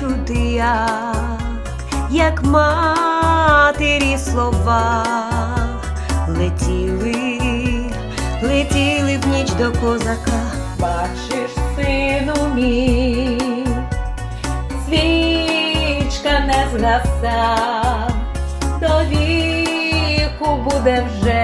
чуди, як, як матері слова летіли, летіли в ніч до козака, бачиш, сину мій, свічка не згаса, до віку буде вже.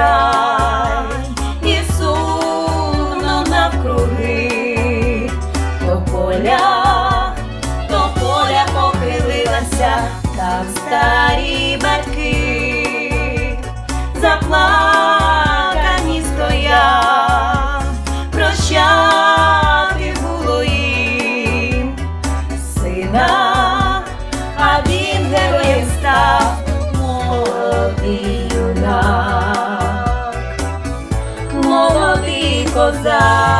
Край і сумно навкруги, то поля, то поля похилилася, так старі батьки заплакані Bye.